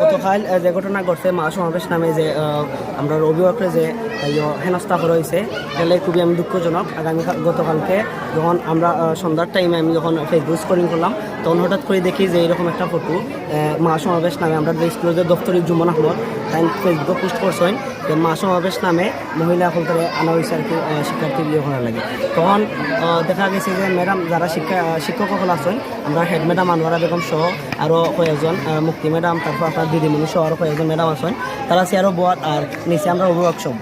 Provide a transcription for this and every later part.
গতকাল যে ঘটনা ঘটছে মা সমাবেশ নামে যে আমরা অভিভাবকরা যে হেনস্থা করা হয়েছে তাহলে খুবই আমি দুঃখজনক। আগামী গতকালকে যখন আমরা সন্ধ্যার টাইমে আমি যখন ফেসবুক স্কোরিং করলাম তখন হঠাৎ করে দেখি যে এরকম একটা ফটো মা সমাবেশ নামে আমরা স্কুলের যে দপ্তরিক জুমন আহমদ তাই ফেসবুকে পোস্ট করছেন যে মা সমাবেশ নামে মহিলা সকলকে আনা হয়েছে আর কি শিক্ষার্থী বিয়ে লাগে। তখন দেখা গেছে যে ম্যাডাম যারা শিক্ষা আহ, শিক্ষক সকল আছেন আমরা হেড ম্যাডাম আনোয়ারা বেগম সহ আরও কয়েকজন মুক্তি ম্যাডাম তারপর আপনার দিদিমণি সহ আরও কয়েকজন ম্যাডাম আছেন তারা চেয়ারও বোয়ার আর নিচে আমরা অভিভাবক সব।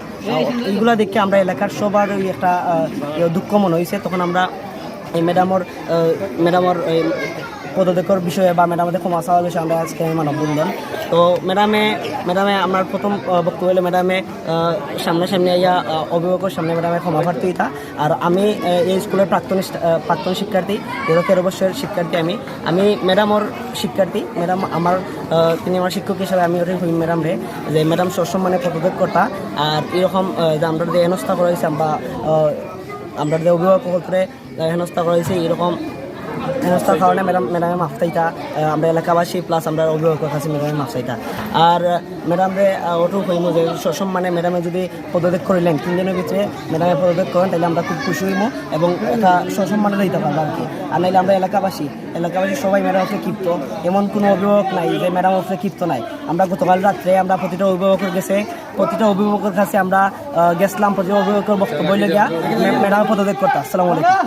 এইগুলা দেখে আমরা এলাকার সবার ওই একটা দুঃখ মনে হয়েছে তখন আমরা এই ম্যাডামর ম্যাডামর পদত্যাগের বিষয়ে বা ম্যাডামদের ক্ষমা চাওয়ার বিষয়ে আমরা আজকে মানববন্ধন তো ম্যাডামে ম্যাডামে আমার প্রথম বক্তব্য হলো ম্যাডামে আহ, সামনাসামনি ইয়া অভিভাবকের সামনে ম্যাডামে ক্ষমা প্রার্থিতা। আর আমি এই স্কুলের প্রাক্তন প্রাক্তন শিক্ষার্থী তেরো তেরো বছরের শিক্ষার্থী আমি। আমি ম্যাডামর শিক্ষার্থী ম্যাডাম আমার তিনি আমার শিক্ষক হিসাবে আমি ওটাই হই ম্যাডাম রে। যে ম্যাডাম সসম্মানে পদত্যাগ কর্তা আর এরকম যে আমরা যে হেনস্থা করা হয়েছে আহ, আমরা যে অভিভাবক হেনস্থা করা হয়েছে এরকম হেনস্থার কারণে ম্যাডাম ম্যাডামের মাফ চাইতা আমরা এলাকাবাসী প্লাস আমরা অভিভাবকের কাছে ম্যাডামের মাফ চাইতা। আর ম্যাডামরে ওটু হইম যে সসম্মানে ম্যাডামে যদি পদত্যাগ করিলেন তিন দিনের ভিতরে ম্যাডামে পদত্যাগ করেন তাহলে আমরা খুব খুশি হইমু এবং একটা সসম্মানে দিতে পারব আর কি আর নাইলে আমরা এলাকাবাসী এলাকাবাসী সবাই ম্যাডাম উপরে ক্ষিপ্ত। এমন কোনো অভিভাবক নাই যে ম্যাডাম উপরে ক্ষিপ্ত নাই। আমরা গতকাল রাত্রে আমরা প্রতিটা অভিভাবকের গেছে প্রতিটা অভিভাবকের কাছে আমরা গেছিলাম, প্রতিটা অভিভাবকের বক্তব্য লেগে ম্যাডাম পদত্যাগ করতাম আসসালামু আলাইকুম।